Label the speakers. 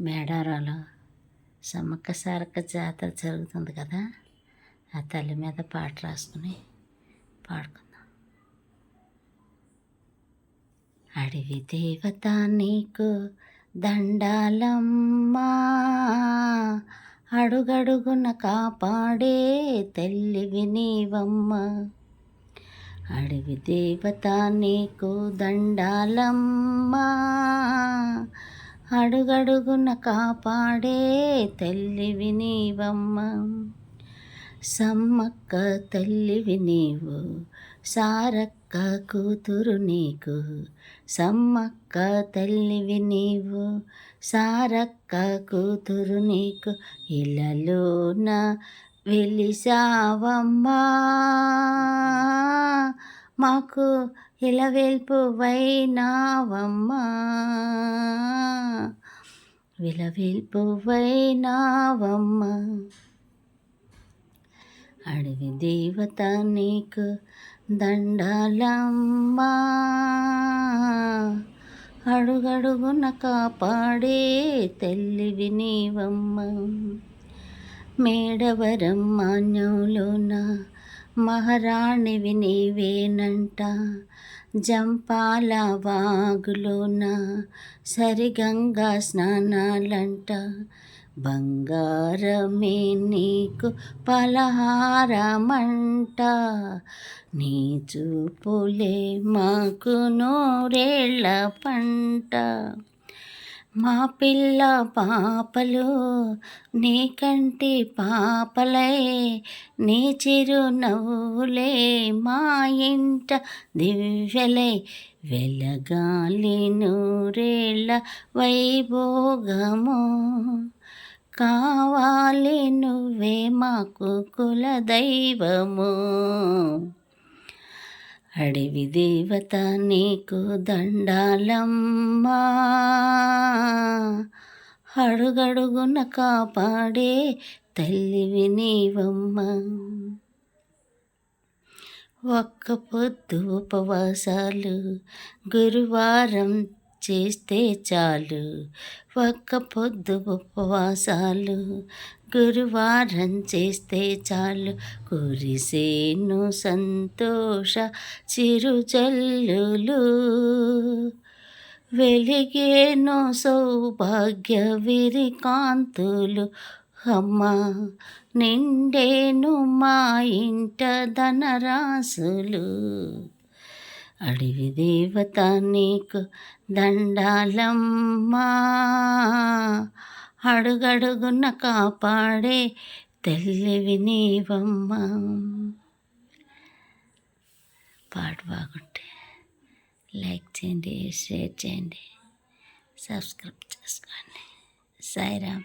Speaker 1: మేడారాలో సమ్మక్క సారక్క జాతర జరుగుతుంది కదా ఆ తల్లి మీద పాట రాసుకుని పాడుకుందాం. అడవి దేవత నీకు దండాలమ్మా అడుగడుగున కాపాడే తల్లి నీవమ్మ. అడవి దేవత నీకు దండాలమ్మా అడుగడుగున కాపాడే తల్లివి నీవమ్మ. సమ్మక్క తల్లివి నీవు సారక్క కూతురు నీకు. సమ్మక్క తల్లివి నీవు సారక్క కూతురు నీకు. ఇళ్ళలోన వెలిసావమ్మా. మాకు ఇలవెల్పు వైనావమ్మా విలవెల్పు వైనావమ్మా అడవి దేవత నీకు దండాలమ్మా. అడుగడుగున కాపాడే తల్లివి నీవమ్మ. మేడవరం మాన్యంలోనా మహారాణివి నీవేనంట జంపాల వాగులోన సరిగంగా స్నానాలంట. బంగారమే నీకు పలహారమంట నీ చూపులే మాకు నూరేళ్ళ పంట. మా పిల్ల పాపలు నీ కంటి పాపలై నీ చిరునవ్వులే మా ఇంట దివ్యలై. వెలగాలి నూరేళ్ళ వైభోగము కావాలి నువ్వే మాకు కుల దైవము. అడవి దేవత నీకు దండాలమ్మా. అడుగడుగున కాపాడే తల్లివి నీవమ్మ. ఒక్క పొద్దు ఉపవాసాలు గురువారం చేస్తే చాలు. ఒక్క పొద్దు ఉపవాసాలు గురువారం చేస్తే చాలు. కురిసేను సంతోష చిరుజల్లులు వెలిగేను సౌభాగ్య విరికాంతులు అమ్మ నిండేను మా ఇంట ధనరాసులు అడవి దేవత నీకు దండాలమ్మా. అడుగడుగున కాపాడే తెల్లివి నీవమ్మ. పాట బాగుంటే లైక్ చేయండి షేర్ చేయండి సబ్స్క్రైబ్ చేసుకోండి. సాయిరామ్.